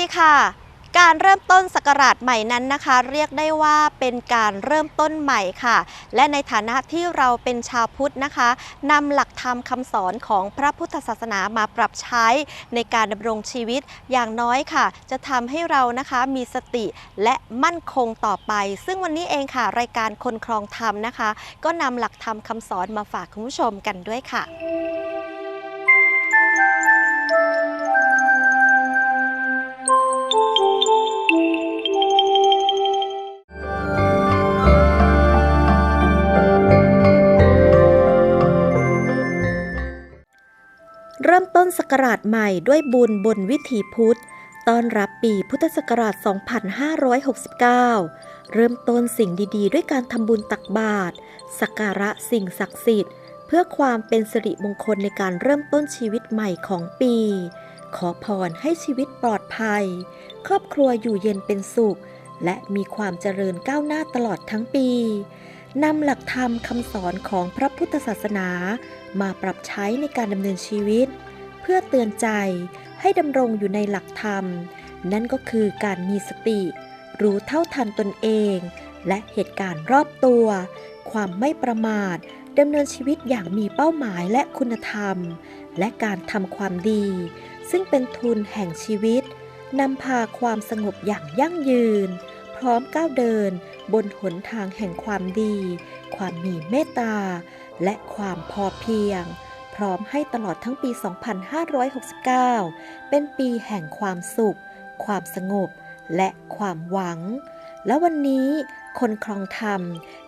ดีค่ะ การเริ่มต้นศักราชใหม่นั้นนะคะ เรียกได้ว่าเป็นการเริ่มต้นใหม่ค่ะ และในฐานะที่เราเป็นชาวพุทธนะคะนำหลักธรรมคำสอนของพระพุทธศาสนามาปรับใช้ในการดำรงชีวิตอย่างน้อยค่ะ จะทำให้เรานะคะมีสติและมั่นคงต่อไป ซึ่งวันนี้เองค่ะ รายการคนครองธรรมนะคะ ก็นำหลักธรรมคำสอนมาฝากคุณผู้ชมกันด้วยค่ะ เริ่มต้นศักราชใหม่ด้วยบุญบนวิถีพุทธ ต้อนรับปีพุทธศักราช 2569 เริ่มต้นสิ่งดีๆ ด้วยการทำบุญตักบาตร สักการะสิ่งศักดิ์สิทธิ์ เพื่อความเป็นสิริมงคลในการเริ่มต้นชีวิตใหม่ของปี ขอพรให้ชีวิตปลอดภัย ครอบครัวอยู่เย็นเป็นสุข และมีความเจริญก้าวหน้าตลอดทั้งปีนำหลักธรรมคำสอนของพระพุทธศาสนามาปรับใช้ในการดำเนินชีวิต เพื่อเตือนใจให้ดำรงอยู่ในหลักธรรม นั่นก็คือการมีสติ รู้เท่าทันตนเอง และเหตุการณ์รอบตัว ความไม่ประมาทดำเนินชีวิตอย่างมีเป้าหมายและคุณธรรม และการทำความดี ซึ่งเป็นทุนแห่งชีวิตนำพาความสงบอย่างยั่งยืน พร้อมก้าวเดินบนหนทางแห่งความดี ความมีเมตตา และความพอเพียง พร้อมให้ตลอดทั้งปี 2569 เป็นปีแห่งความสุข ความสงบ และความหวัง และวันนี้คนครองธรรม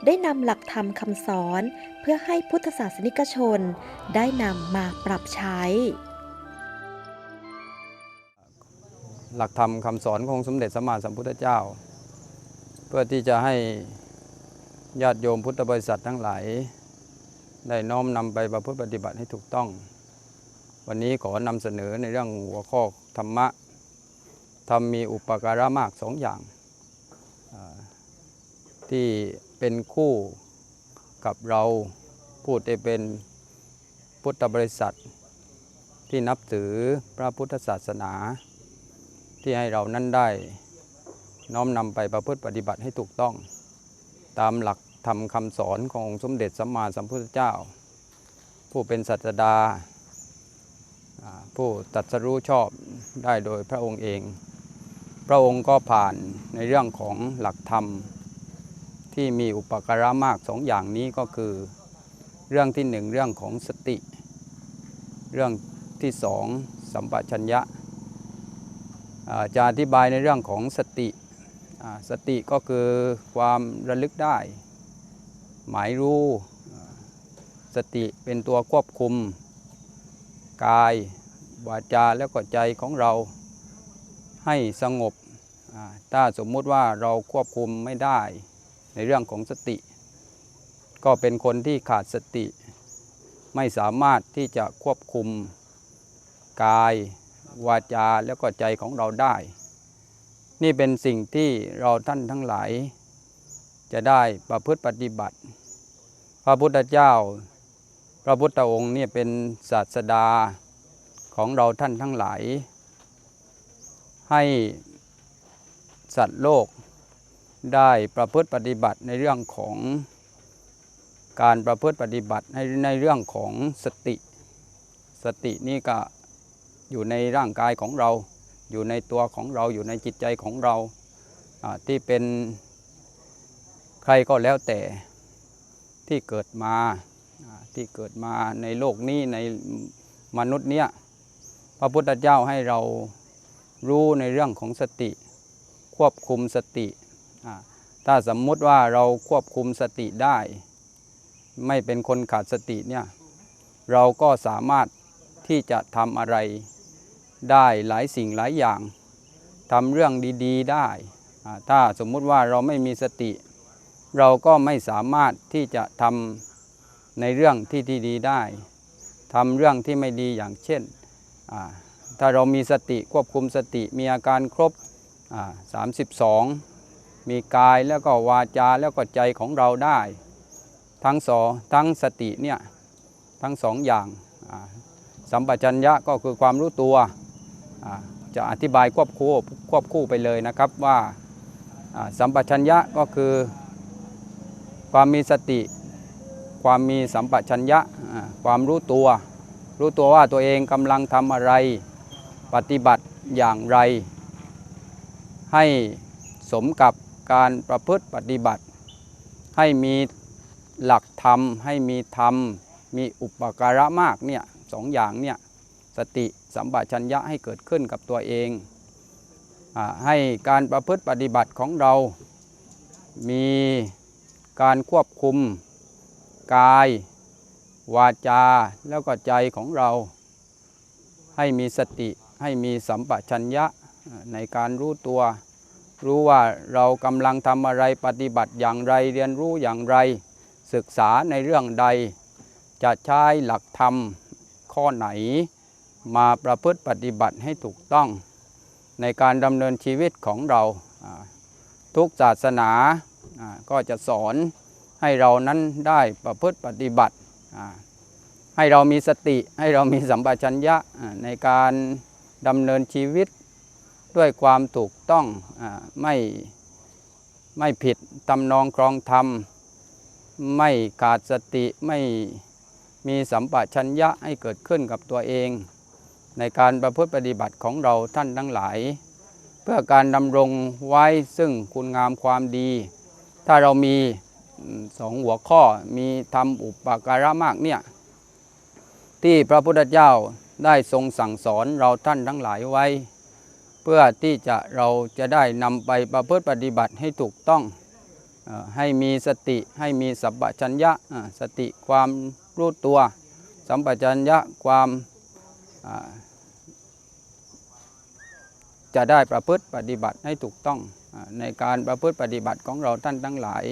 ได้นำหลักธรรมคำสอน เพื่อให้พุทธศาสนิกชนได้นำมาปรับใช้ หลักธรรมคำสอนของสมเด็จสัมมาสัมพุทธเจ้า เพื่อที่จะให้ญาติโยมพุทธบริษัททั้งหลาย ได้น้อมนำไปประพฤติปฏิบัติให้ถูกต้อง วันนี้ขอนำเสนอในเรื่องหัวข้อธรรมะธรรมมีอุปการะมากสองอย่าง ที่เป็นคู่กับเราพูดได้เป็นพุทธบริษัทที่นับถือพระพุทธศาสนา ที่ให้เรานั้นได้ น้อมนำไปประพฤติปฏิบัติให้ถูกต้อง ตามหลักธรรมคำสอนขององค์สมเด็จสัมมาสัมพุทธเจ้า ผู้เป็นศาสดา ผู้ตัดสรู้ชอบได้โดยพระองค์เอง พระองค์ก็ผ่านในเรื่องของหลักธรรม ที่มีอุปการะมากสองอย่างนี้ก็คือ เรื่องที่หนึ่งเรื่องของสติ เรื่องที่สองสัมปชัญญะ จะอธิบายในเรื่องของสติ สติก็คือความระลึกได้ หมายรู้ สติเป็นตัวควบคุม กาย วาจาและก็ใจของเราให้สงบ ถ้าสมมุติว่าเราควบคุมไม่ได้ในเรื่องของสติ ก็เป็นคนที่ขาดสติ ไม่สามารถที่จะควบคุมกาย วาจาแล้วก็ใจของเราได้ นี่เป็นสิ่งที่เราท่านทั้งหลาย จะได้ประพฤติปฏิบัติ พระพุทธเจ้า พระพุทธองค์เนี่ยเป็นศาสดาของเราท่านทั้งหลาย ให้สัตว์โลกได้ประพฤติปฏิบัติในเรื่องของการประพฤติปฏิบัติในในเรื่องของสติ สตินี่ก็ อยู่ในร่างกายของเรา อยู่ในตัวของเราอยู่ในจิตใจของเราที่เป็นใครก็แล้วแต่ที่เกิดมาที่เกิดมาในโลกนี้ในมนุษย์เนี้ยพระพุทธเจ้าให้เรารู้ในเรื่องของสติ ควบคุมสติ ถ้าสมมุติว่าเราควบคุมสติได้ ไม่เป็นคนขาดสติเนี่ยเราก็สามารถที่จะทำอะไร ได้หลายสิ่งหลายอย่างทำเรื่องดีๆ ได้ ถ้าสมมุติว่าเราไม่มีสติ เราก็ไม่สามารถที่จะทำในเรื่องที่ดีๆได้ทำเรื่องที่ไม่ดีอย่างเช่น ถ้าเรามีสติควบคุมสติมีอาการครบ 32 มีกายแล้วก็วาจาแล้วก็ใจของเราได้ ทั้งสองทั้งสติเนี่ยทั้งสองอย่างสัมปชัญญะก็คือความรู้ตัว จะอธิบายควบคู่ควบคู่ไปเลยนะครับว่าสัมปชัญญะก็คือ ความมีสติ ความมีสัมปชัญญะความรู้ตัว รู้ตัวว่าตัวเองกำลังทำอะไร ปฏิบัติอย่างไร ให้สมกับการประพฤติปฏิบัติ ให้มีหลักธรรม ให้มีธรรม มีอุปการะมากเนี่ยสองอย่างเนี่ย สติสัมปชัญญะให้เกิดขึ้นกับตัวเองอให้การประพฤติปฏิบัติของเรา มีการควบคุมกาย วาจาแล้วก็ใจของเรา ให้มีสติให้มีสัมปชัญญะในการรู้ตัว รู้ว่าเรากำลังทำอะไรปฏิบัติอย่างไรเรียนรู้อย่างไร ศึกษาในเรื่องใด จะใช้หลักธรรมข้อไหน มาประพฤติปฏิบัติให้ถูกต้องในการดำเนินชีวิตของเราทุกศาสนาก็จะสอนให้เรานั้นได้ประพฤติปฏิบัติ ให้เรามีสติให้เรามีสัมปชัญญะในการดำเนินชีวิตด้วยความถูกต้องอไม่ไม่ผิดตำนองครองธรรม ไม่ขาดสติไม่มีสัมปชัญญะให้เกิดขึ้นกับตัวเอง ในการประพฤติปฏิบัติของเราท่านทั้งหลาย เพื่อการดำรงไว้ซึ่งคุณงามความดี ถ้าเรามีสองหัวข้อมีทำอุปการะมากเนี่ยที่พระพุทธเจ้าได้ทรงสั่งสอนเราท่านทั้งหลายไว้ เพื่อที่จะเราจะได้นำไปประพฤติปฏิบัติให้ถูกต้องให้มีสติให้มีสัมปชัญญะสติความรู้ตัว สัมปชัญญะความ จะได้ประพฤติปฏิบัติให้ถูกต้องในการประพฤติปฏิบัติของเราท่านทั้งหลาย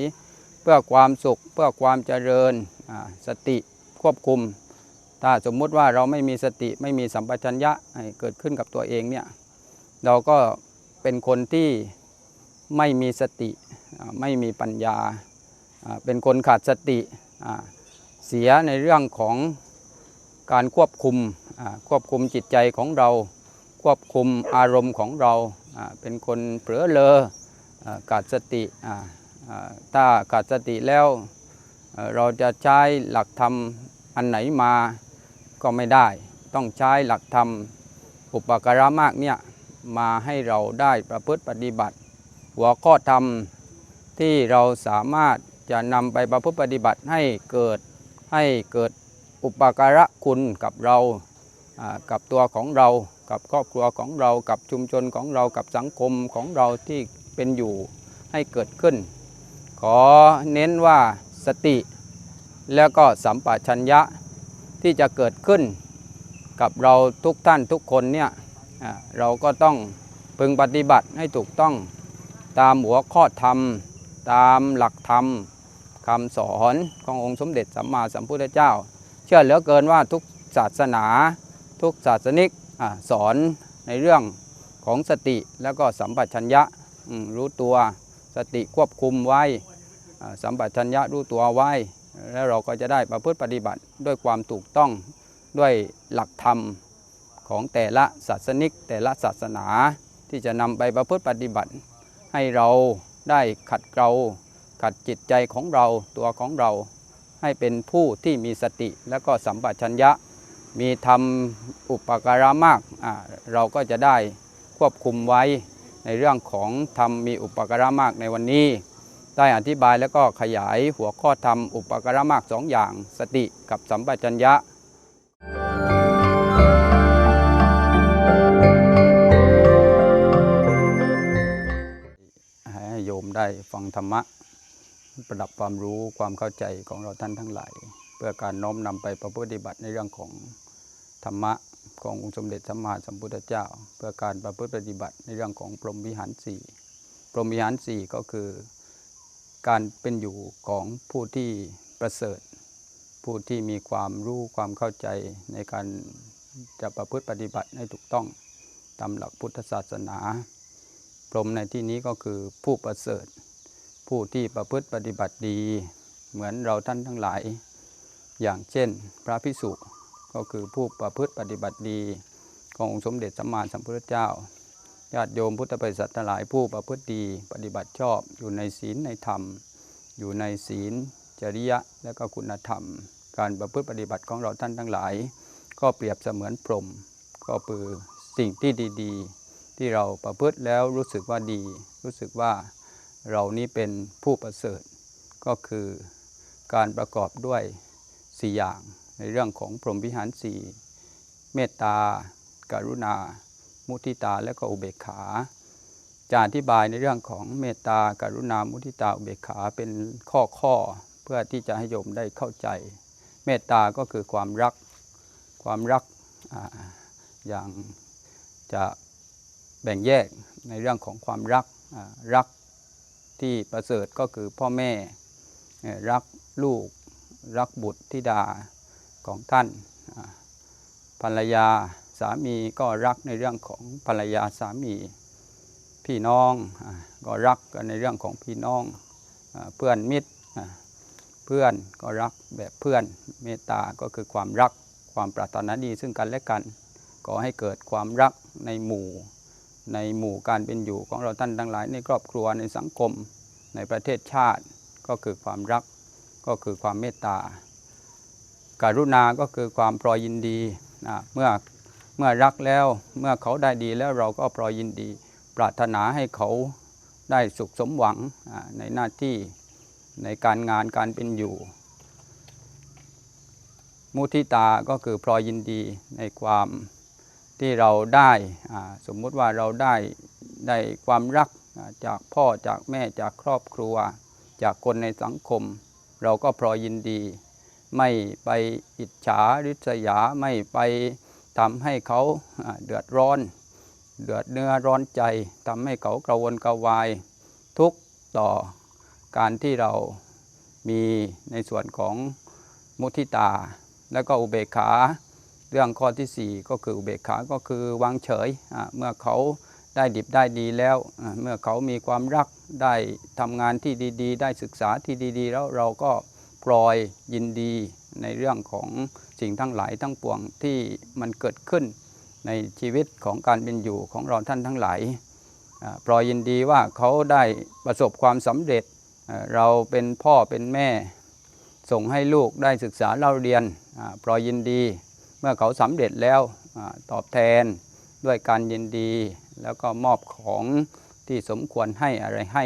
เพื่อความสุขเพื่อความเจริญสติควบคุม ถ้าสมมุติว่าเราไม่มีสติไม่มีสัมปชัญญะเกิดขึ้นกับตัวเองเนี่ยเราก็เป็นคนที่ไม่มีสติไม่มีปัญญา เป็นคนขาดสติเสียในเรื่องของการควบคุม ควบคุมจิตใจของเรา ควบคุมอารมณ์ของเราเป็นคนเผลอเลออ่าขาดสติถ้าขาดสติแล้วเราจะใช้หลักธรรมอันไหนมาก็ไม่ได้ ต้องใช้หลักธรรมอุปการะมากเนี่ยมาให้เราได้ประพฤติปฏิบัติ หัวข้อธรรมที่เราสามารถจะนำไปประพฤติปฏิบัติให้เกิดให้เกิดอุปการะคุณกับเรา กับตัวของเรากับครอบครัวของเรากับชุมชนของเรากับสังคมของเราที่เป็นอยู่ให้เกิดขึ้น ขอเน้นว่าสติ แล้วก็สัมปชัญญะที่จะเกิดขึ้น กับเราทุกท่านทุกคนเนี่ยเราก็ต้องพึงปฏิบัติให้ถูกต้องตามหัวข้อธรรม ตามหลักธรรมคำสอนขององค์สมเด็จสัมมาสัมพุทธเจ้า เชื่อเหลือเกินว่าทุกศาสนา ทุกศาสนิกอาสอนในเรื่องของสติแล้วก็สัมปชัญญะรู้ตัวสติควบคุมไว้สัมปชัญญะรู้ตัวไว้ แล้วเราก็จะได้ประพฤติปฏิบัติด้วยความถูกต้องด้วยหลักธรรมของแต่ละศาสนิก แต่ละศาสนาที่จะนำไปประพฤติปฏิบัติ ให้เราได้ขัดเกลาขัดจิตใจของเราตัวของเราให้เป็นผู้ที่มีสติและก็สัมปชัญญะ มีธรรมอุปการะมาก เราก็จะได้ควบคุมไว้ในเรื่องของธรรมมีอุปการะมากในวันนี้ ได้อธิบายแล้วก็ขยายหัวข้อธรรมอุปการะมากสองอย่าง สติกับสัมปชัญญะให้โยมได้ฟังธรรมะ ประดับความรู้ความเข้าใจของเราท่านทั้งหลาย เพื่อการน้อมนำไปประพฤติบัติในเรื่องของธรรมะขององค์สมเด็จสัมมาสัมพุทธเจ้า เพื่อการประพฤติปฏิบัติในเรื่องของพรหมวิหารสี่พรหมวิหารสี่ก็คือการเป็นอยู่ของผู้ที่ประเสริฐ ผู้ที่มีความรู้ความเข้าใจในการจะประพฤติปฏิบัติให้ถูกต้องตามหลักพุทธศาสนา พรหมในที่นี้ก็คือผู้ประเสริฐ ผู้ที่ประพฤติปฏิบัติดี เหมือนเราท่านทั้งหลาย อย่างเช่น พระพิสุก็คือผู้ประพฤติปฏิบัติดีขององค์สมเด็จสัมมาสัมพุทธเจ้าญาติโยมพุทธบริษัททั้งหลายผู้ประพฤติดีปฏิบัติชอบอยู่ในศีลในธรรม อยู่ในศีล จริยะและก็คุณธรรม การประพฤติปฏิบัติของเราท่านทั้งหลาย ก็เปรียบเสมือนพรม ก็คือสิ่งที่ดีๆ ที่เราประพฤติแล้วรู้สึกว่าดี รู้สึกว่าเรานี้เป็นผู้ประเสริฐ ก็คือการประกอบด้วย สี่อย่าง ในเรื่องของพรหมวิหารสี่เมตตากรุณา มุทิตาและก็อุเบกขาจะอธิบายในเรื่องของเมตตากรุณามุทิตาอุเบกขาเป็นข้อข้อๆเพื่อที่จะให้โยมได้เข้าใจ เมตตาก็คือความรัก ความรักออย่างจะแบ่งแยกในเรื่องของความรักรักที่ประเสริฐก็คือพ่อแม่รักลูก รักบุตรธิดาของท่าน ภรรยาสามีก็รักในเรื่องของภรรยาสามี พี่น้องก็รักกันในเรื่องของพี่น้องเพื่อนมิตรเพื่อนก็รักแบบเพื่อนเมตตาก็คือความรักความปรารถนาดีซึ่งกันและกันก่อให้เกิดความรักในหมู่ ในหมู่การเป็นอยู่ของเราท่านทั้งหลายในครอบครัวในสังคมในประเทศชาติก็คือความรัก ก็คือความเมตตาการุณาก็คือความปลอยยินดีอ่าเมื่อเมื่อรักแล้วเมื่อเขาได้ดีแล้วเราก็ปลอยยินดี ปรารถนาให้เขาได้สุขสมหวังในหน้าที่ในการงานการเป็นอยู่ มุทิตาก็คือพลอยยินดีในความที่เราได้สมมุติว่าเราได้ได้ความรักจากพ่อจากแม่จากครอบครัว จากคนในสังคม เราก็พลอยยินดี ไม่ไปอิจฉาริษยาไม่ไปทำให้เขาเดือดร้อน เดือดเนื้อร้อนใจทำให้เขากระวนกระวาย ทุกข์ต่อการที่เรามีในส่วนของมุทิตา แล้วก็อุเบกขา เรื่องข้อที่ 4 ก็คืออุเบกขาก็คือวางเฉยเมื่อเขา ได้ดิบได้ดีแล้ว เมื่อเขามีความรักได้ทำงานที่ดีๆ ได้ศึกษาที่ดีๆ แล้วเราก็ปล่อยยินดีในเรื่องของสิ่งทั้งหลายทั้งปวงที่มันเกิดขึ้นในชีวิตของการเป็นอยู่ของเราท่านทั้งหลายปล่อยยินดีว่าเขาได้ประสบความสำเร็จเราเป็นพ่อเป็นแม่ ส่งให้ลูกได้ศึกษาเล่าเรียนปล่อยยินดี เมื่อเขาสำเร็จแล้วตอบแทน ด้วยการยินดี แล้วก็มอบของที่สมควรให้อะไรให้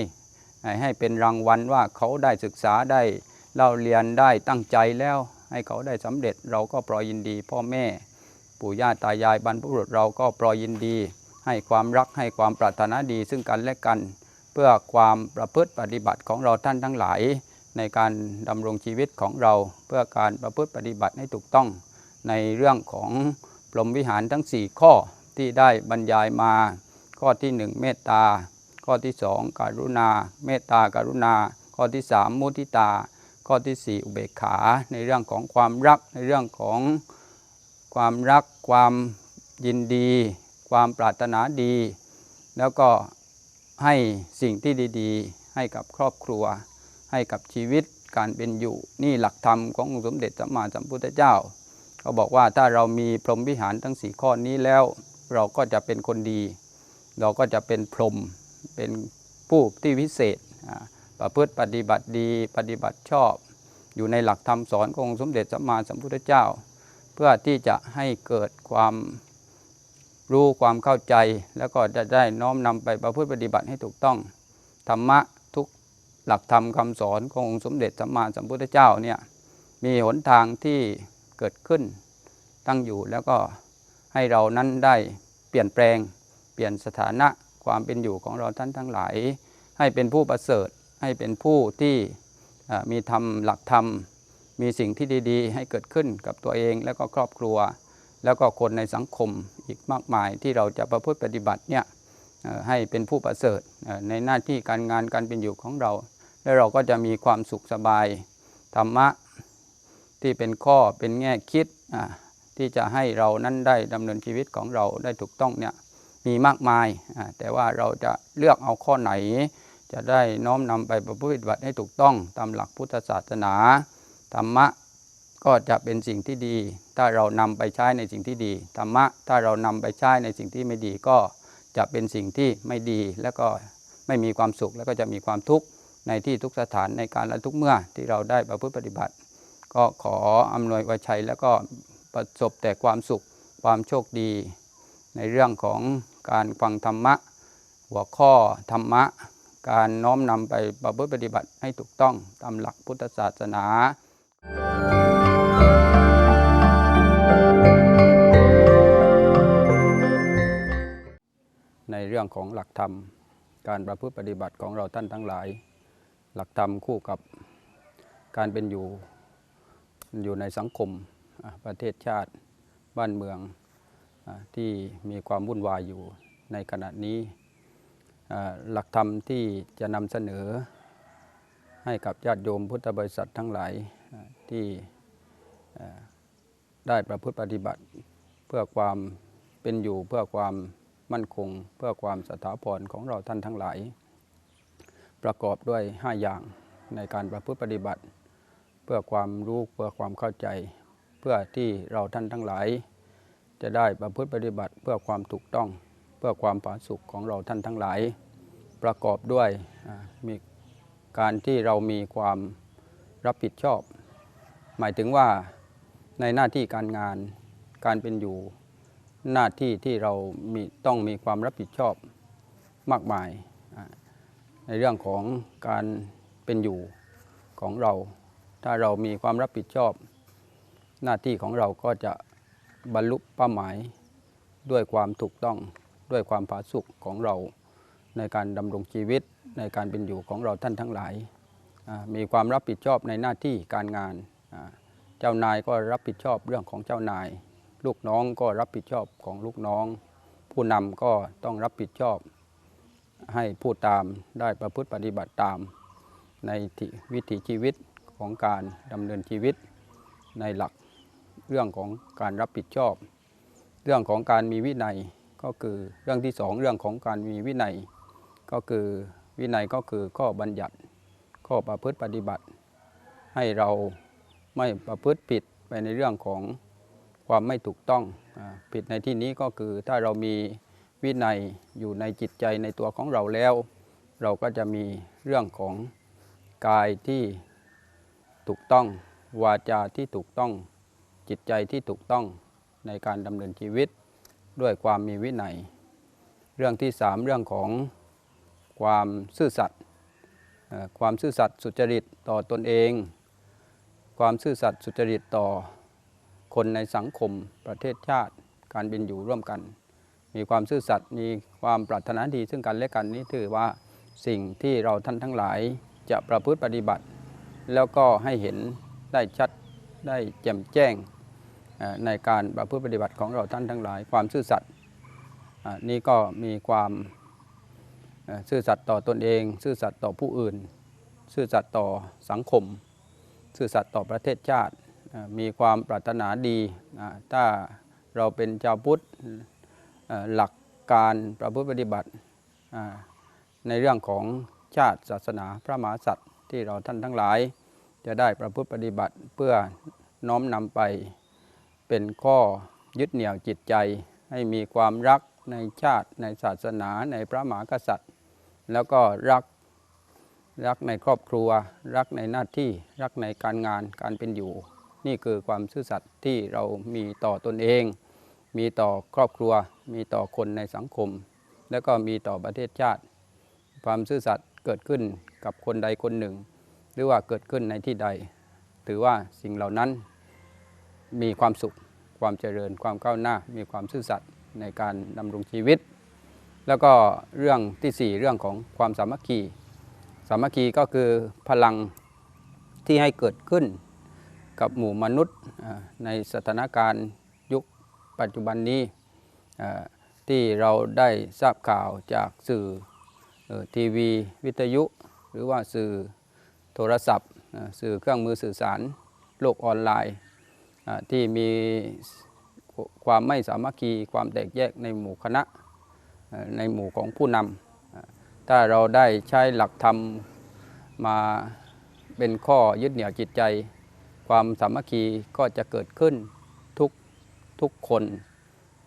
ให้เป็นรางวัลว่าเขาได้ศึกษาได้เล่าเรียนได้ตั้งใจแล้ว ให้เขาได้สำเร็จเราก็ปล่อยยินดี พ่อแม่ปู่ย่าตายายบรรพบุรุษเราก็ปล่อยยินดี ให้ความรักให้ความปรารถนาดีซึ่งกันและกัน เพื่อความประพฤติปฏิบัติของเราท่านทั้งหลาย ในการดำรงชีวิตของเรา เพื่อการประพฤติปฏิบัติให้ถูกต้อง ในเรื่องของพรหมวิหารทั้ง 4 ข้อ ที่ได้บรรยายมา ข้อที่ 1 เมตตา ข้อที่ 2 การุณา เมตตาการุณา ข้อที่ 3 มุทิตา ข้อที่ 4 อุเบกขา ในเรื่องของความรัก ในเรื่องของความรัก ความยินดี ความปรารถนาดี แล้วก็ให้สิ่งที่ดีๆ ให้กับครอบครัว ให้กับชีวิตการเป็นอยู่ นี่หลักธรรมขององค์สมเด็จสัมมาสัมพุทธเจ้าเขาบอกว่าถ้าเรามีพรหมวิหารทั้งสี่ข้อนี้แล้ว เราก็จะเป็นคนดี เราก็จะเป็นพรหมเป็นผู้ที่วิเศษ ประพฤติปฏิบัติดีปฏิบัติชอบ อยู่ในหลักธรรมสอนของสมเด็จสัมมาสัมพุทธเจ้า เพื่อที่จะให้เกิดความรู้ความเข้าใจ แล้วก็จะได้น้อมนำไปประพฤติปฏิบัติให้ถูกต้องธรรมะทุกหลักธรรมคำสอนขององค์สมเด็จสัมมาสัมพุทธเจ้าเนี่ยมีหนทางที่เกิดขึ้นตั้งอยู่แล้วก็ ให้เรานั้นได้เปลี่ยนแปลง เปลี่ยนสถานะความเป็นอยู่ของเราท่านทั้งหลาย ให้เป็นผู้ประเสริฐ ให้เป็นผู้ที่มีธรรมหลักธรรม มีสิ่งที่ดีๆ ให้เกิดขึ้นกับตัวเองแล้วก็ครอบครัว แล้วก็คนในสังคมอีกมากมายที่เราจะประพฤติปฏิบัติเนี่ยให้เป็นผู้ประเสริฐในหน้าที่การงานการเป็นอยู่ของเรา แล้วเราก็จะมีความสุขสบายธรรมะที่เป็นข้อเป็นแง่คิด ที่จะให้เรานั้นได้ดำเนินชีวิตของเราได้ถูกต้องเนี่ยมีมากมาย แต่ว่าเราจะเลือกเอาข้อไหน จะได้น้อมนำไปประพฤติปฏิบัติให้ถูกต้องตามหลักพุทธศาสนาธรรมะก็จะเป็นสิ่งที่ดี ถ้าเรานำไปใช้ในสิ่งที่ดีธรรมะถ้าเรานำไปใช้ในสิ่งที่ไม่ดีก็จะเป็นสิ่งที่ไม่ดีแล้วก็ไม่มีความสุขแล้วก็จะมีความทุกข์ในที่ทุกสถานในการและทุกเมื่อที่เราได้ประพฤติปฏิบัติ ก็ขออำนวยไวชัยแล้วก็ ประสบแต่ความสุขความโชคดี ในเรื่องของการฟังธรรมะ หัวข้อธรรมะ การน้อมนำไปประพฤติปฏิบัติให้ถูกต้องตามหลักพุทธศาสนา ในเรื่องของหลักธรรม การประพฤติปฏิบัติของเราท่านทั้งหลาย หลักธรรมคู่กับการเป็นอยู่อยู่ในสังคม ประเทศชาติบ้านเมืองอที่มีความวุ่นวายอยู่ในขณะนี้ หลักธรรมที่จะนำเสนอให้กับญาติโยมพุทธบริษัททั้งหลายที่ได้ประพฤติปฏิบัติ เพื่อความเป็นอยู่เพื่อความมั่นคง เพื่อความสถาพรของเราท่านทั้งหลาย ประกอบด้วย 5 อย่างในการประพฤติปฏิบัติ เพื่อความรู้เพื่อความเข้าใจ เพื่อที่เราท่านทั้งหลาย จะได้ประพฤติปฏิบัติเพื่อความถูกต้องเพื่อความผาสุกของเราท่านทั้งหลาย ประกอบด้วยมีการที่เรามีความรับผิดชอบ หมายถึงว่าในหน้าที่การงานการเป็นอยู่หน้าที่ที่เรามีต้องมีความรับผิดชอบมากมาย ในเรื่องของการเป็นอยู่ของเรา ถ้าเรามีความรับผิดชอบ หน้าที่ของเราก็จะบรรลุเป้าหมายด้วยความถูกต้องด้วยความผาสุกของเราในการดำรงชีวิตในการเป็นอยู่ของเราท่านทั้งหลาย มีความรับผิดชอบในหน้าที่การงาน เจ้านายก็รับผิดชอบเรื่องของเจ้านาย ลูกน้องก็รับผิดชอบของลูกน้อง ผู้นำก็ต้องรับผิดชอบ ให้ผู้ตามได้ประพฤติปฏิบัติตาม ในวิถีชีวิตของการดำเนินชีวิตในหลัก เรื่องของการรับผิดชอบ เรื่องของการมีวินัยก็คือเรื่องที่สองเรื่องของการมีวินัย ก็คือวินัยก็คือข้อบัญญัติข้อประพฤติปฏิบัติ ให้เราไม่ประพฤติผิดไปในเรื่องของความไม่ถูกต้องผิดในที่นี้ก็คือถ้าเรามีวินัยอยู่ในจิตใจในตัวของเราแล้ว เราก็จะมีเรื่องของกายที่ถูกต้องวาจาที่ถูกต้อง จิตใจที่ถูกต้องในการดำเนินชีวิต ด้วยความมีวินัย เรื่องที่สามเรื่องของความซื่อสัตย์ความซื่อสัตย์สุจริตต่อตนเอง ความซื่อสัตย์สุจริตต่อคนในสังคมประเทศชาติการเป็นอยู่ร่วมกัน มีความซื่อสัตย์มีความปรารถนาดีซึ่งกันและกันนี่ถือว่าสิ่งที่เราท่านทั้งหลายจะประพฤติปฏิบัติ แล้วก็ให้เห็นได้ชัด ได้แจ่มแจ้งในการประพฤติปฏิบัติของเราท่านทั้งหลาย ความซื่อสัตย์นี่ก็มีความซื่อสัตย์ต่อตนเอง ซื่อสัตย์ต่อผู้อื่น ซื่อสัตย์ต่อสังคม ซื่อสัตย์ต่อประเทศชาติ มีความปรารถนาดี ถ้าเราเป็นชาวพุทธหลักการประพฤติปฏิบัติในเรื่องของชาติศาสนาพระมหากษัตริย์ที่เราท่านทั้งหลาย จะได้ประพฤติปฏิบัติเพื่อน้อมนำไปเป็นข้อยึดเหนี่ยวจิตใจ ให้มีความรักในชาติในศาสนาในพระมหากษัตริย์ แล้วก็รักรักในครอบครัว รักในหน้าที่รักในการงานการเป็นอยู่ นี่คือความซื่อสัตย์ที่เรามีต่อตนเอง มีต่อครอบครัว มีต่อคนในสังคม แล้วก็มีต่อประเทศชาติ ความซื่อสัตย์เกิดขึ้นกับคนใดคนหนึ่ง หรือว่าเกิดขึ้นในที่ใด ถือว่าสิ่งเหล่านั้นมีความสุข ความเจริญ ความก้าวหน้า มีความซื่อสัตย์ในการดำรงชีวิต แล้วก็เรื่องที่ 4 เรื่องของความสามัคคี สามัคคีก็คือพลังที่ให้เกิดขึ้นกับหมู่มนุษย์ในสถานการณ์ยุคปัจจุบันนี้ที่เราได้ทราบข่าวจากสื่อทีวีวิทยุ หรือว่าสื่อ โทรศัพท์ สื่อเครื่องมือสื่อสาร โลกออนไลน์ที่มีความไม่สามัคคีความแตกแยกในหมู่คณะในหมู่ของผู้นำถ้าเราได้ใช้หลักธรรมมาเป็นข้อยึดเหนี่ยวจิตใจ ความสามัคคีก็จะเกิดขึ้นทุกทุกคน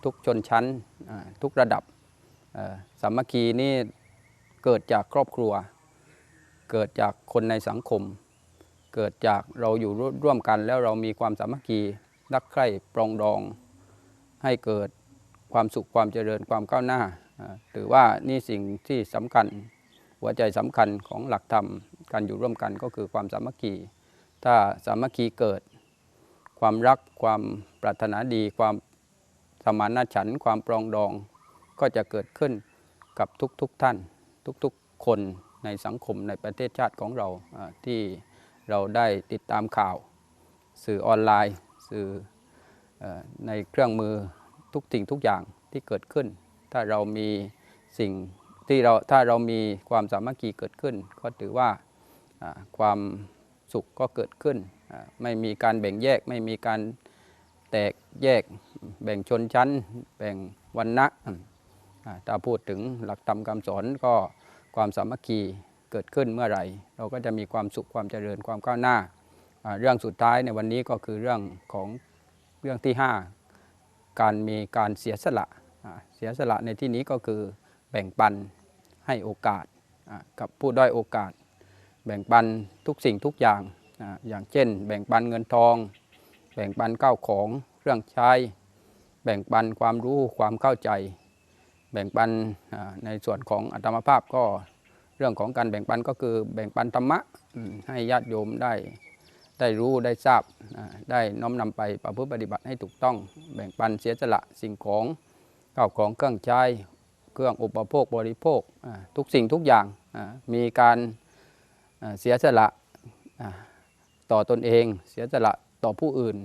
ทุกชนชั้นทุกระดับสามัคคีนี่เกิดจากครอบครัว เกิดจากคนในสังคม เกิดจากเราอยู่ร่วมกันแล้วเรามีความสามัคคีรักใคร่ปรองดอง ให้เกิดความสุขความเจริญความก้าวหน้าถือว่านี่สิ่งที่สำคัญหัวใจสำคัญของหลักธรรมการอยู่ร่วมกันก็คือความสามัคคีถ้าสามัคคีเกิด ความรักความปรารถนาดี ความสมานฉันท์ความปรองดอง ก็จะเกิดขึ้นกับทุกๆทท่าน ทุกๆคน ในสังคมในประเทศชาติของเราที่เราได้ติดตามข่าว สื่อออนไลน์ สื่ออในเครื่องมือทุกสิ่งทุกอย่างที่เกิดขึ้น ถ้าเรามีสิ่งที่เราถ้าเรามีความสามัคคีเกิดขึ้น ก็ถือว่าความสุขก็เกิดขึ้น ไม่มีการแบ่งแยกไม่มีการแตกแยกแบ่งชนชั้น แบ่งวันณะถ้าพูดถึงหลักธรรมคำสอนก็ ความสามัคคีเกิดขึ้นเมื่อไหร่ เราก็จะมีความสุขความเจริญความก้าวหน้า เรื่องสุดท้ายในวันนี้ก็คือเรื่องของเรื่องที่ 5 การมีการเสียสละเสียสละในที่นี้ก็คือแบ่งปันให้โอกาสกับผู้ด้อยโอกาส แบ่งปันทุกสิ่งทุกอย่างออย่างเช่น แบ่งปันเงินทอง แบ่งปันข้าวของเครื่องใช้ แบ่งปันความรู้ความเข้าใจ แบ่งปันในส่วนของอัตมภาพก็เรื่องของการแบ่งปันก็คือแบ่งปันธรรมะให้ญาติโยมได้ได้รู้ได้ทราบได้น้อมนำไปประพฤติปฏิบัติให้ถูกต้อง แบ่งปันเสียสละสิ่งของข้าวของเครื่องใช้เครื่องอุปโภคบริโภคทุกสิ่งทุกอย่างมีการเสียสละต่อตนเอง เสียสละต่อผู้อื่น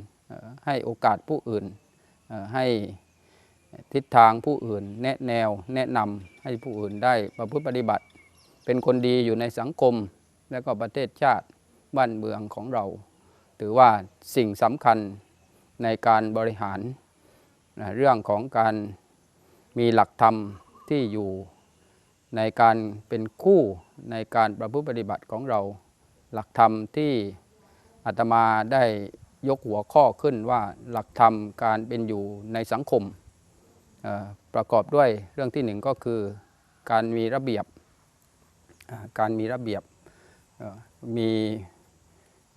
ให้โอกาสผู้อื่นให้ ทิศทางผู้อื่น แนะแนวแนะนำให้ผู้อื่นได้ประพฤติปฏิบัติ เป็นคนดีอยู่ในสังคมและก็ประเทศชาติบ้านเมืองของเรา ถือว่าสิ่งสำคัญในการบริหารนะเรื่องของการมีหลักธรรมที่อยู่ในการเป็นคู่ในการประพฤติปฏิบัติของเรา หลักธรรมที่อาตมาได้ยกหัวข้อขึ้นว่าหลักธรรมการเป็นอยู่ในสังคม ประกอบด้วยเรื่องที่หนึ่งก็คือการมีระเบียบการมีระเบียบมี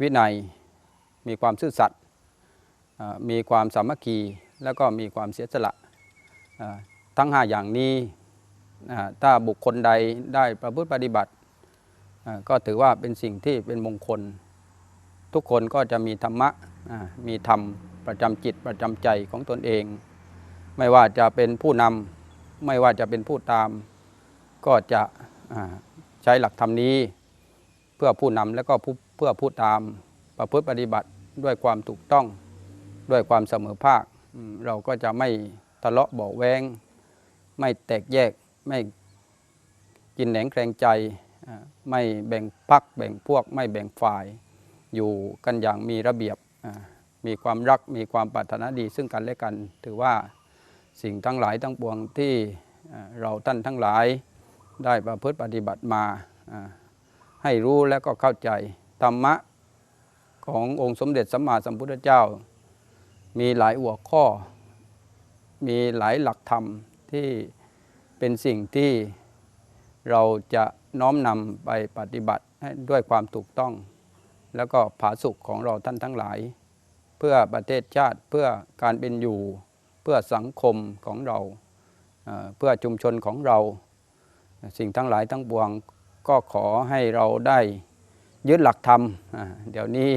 วินัย มีความซื่อสัตย์มีความสามัคคีแล้วก็มีความเสียสละทั้งห้าอย่างนี้ถ้าบุคคลใดได้ประพฤติปฏิบัติ ก็ถือว่าเป็นสิ่งที่เป็นมงคล ทุกคนก็จะมีธรรมะมีธรรมประจำจิตประจำใจของตนเอง ไม่ว่าจะเป็นผู้นำไม่ว่าจะเป็นผู้ตาม ก็จะใช้หลักธรรมนี้ เพื่อผู้นำและก็เพื่อผู้ตามประพฤติปฏิบัติด้วยความถูกต้องด้วยความเสมอภาค เราก็จะไม่ทะเลาะเบาแวงไม่แตกแยกไม่กินแหนงแคลงใจ ไม่แบ่งพักแบ่งพวก ไม่แบ่งฝ่าย อยู่กันอย่างมีระเบียบมีความรักมีความปรารถนาดีซึ่งกันและกัน ถือว่า สิ่งทั้งหลายทั้งปวงที่เราท่านทั้งหลายได้ประพฤติปฏิบัติมาให้รู้และก็เข้าใจธรรมะขององค์สมเด็จสัมมาสัมพุทธเจ้า มีหลายหัวข้อ มีหลายหลักธรรมที่เป็นสิ่งที่เราจะน้อมนำไปปฏิบัติด้วยความถูกต้อง แล้วก็ผาสุขของเราท่านทั้งหลาย เพื่อประเทศชาติเพื่อการเป็นอยู่ เพื่อสังคมของเรา เพื่อชุมชนของเรา สิ่งทั้งหลายทั้งปวงก็ขอให้เราได้ยึดหลักธรรม เดี๋ยวนี้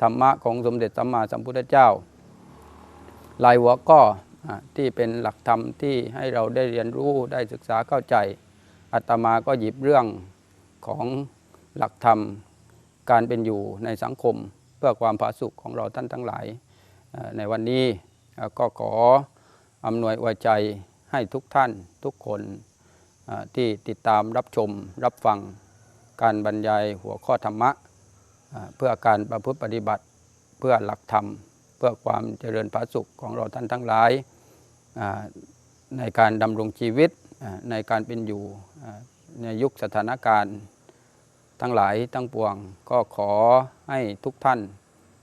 ธรรมะของสมเด็จสัมมาสัมพุทธเจ้าลายหัวข้ออ่าที่เป็นหลักธรรมที่ให้เราได้เรียนรู้ได้ศึกษาเข้าใจอาตมาก็หยิบเรื่องของหลักธรรมการเป็นอยู่ในสังคม เพื่อความผาสุกของเราท่านทั้งหลายในวันนี้ ก็ขออำนวยอวยใจให้ทุกท่านทุกคนที่ติดตามรับชมรับฟังการบรรยายหัวข้อธรรมะ เพื่อการประพฤติปฏิบัติเพื่อหลักธรรม เพื่อความเจริญผาสุขของเราท่านทั้งหลาย ในการดำรงชีวิตในการเป็นอยู่ในยุคสถานการณ์ทั้งหลายทั้งปวงก็ขอให้ทุกท่าน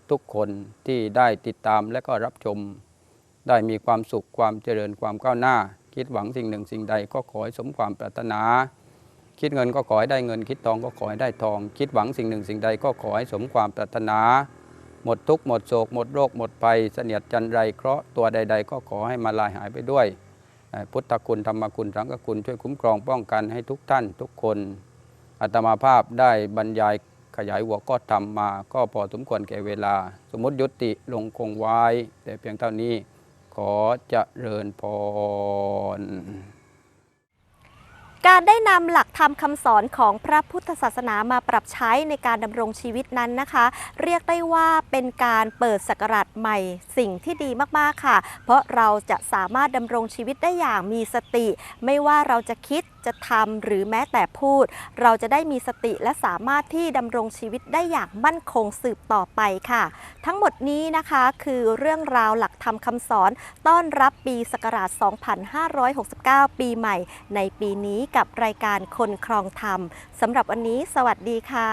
ทุกคนที่ได้ติดตามและก็รับชม ได้มีความสุขความเจริญความก้าวหน้า คิดหวังสิ่งหนึ่งสิ่งใดก็ขอให้สมความปรารถนา คิดเงินก็ขอให้ได้เงิน คิดทองก็ขอให้ได้ทอง คิดหวังสิ่งหนึ่งสิ่งใดก็ขอให้สมความปรารถนา หมดทุกข์หมดโศกหมดโรคหมดภัยเสนียดจันไรเคราะห์ตัวใด ๆ ก็ขอให้มาลายหายไปด้วย พุทธคุณธรรมคุณสังฆคุณช่วยคุ้มครองป้องกันให้ทุกท่านทุกคนอาตมาภาพได้บรรยายขยายหัวก็ทำมาก็พอสมควรแก่เวลา สมมติยุติลงคงไว้ แต่เพียงเท่านี้ ขอเจริญพร การได้นำหลักธรรมคำสอนของพระพุทธศาสนามาปรับใช้ในการดำรงชีวิตนั้นนะคะ เรียกได้ว่าเป็นการเปิดสักราชใหม่สิ่งที่ดีมากๆค่ะ เพราะเราจะสามารถดำรงชีวิตได้อย่างมีสติ ไม่ว่าเราจะคิดจะทำหรือแม้แต่พูด เราจะได้มีสติและสามารถที่ดำรงชีวิตได้อย่างมั่นคงสืบต่อไปค่ะ ทั้งหมดนี้นะคะคือเรื่องราวหลักธรรมคำสอน ต้อนรับปีศักราช 2569 ปีใหม่ ในปีนี้กับรายการคนครองธรรมสำหรับวันนี้ สวัสดีค่ะ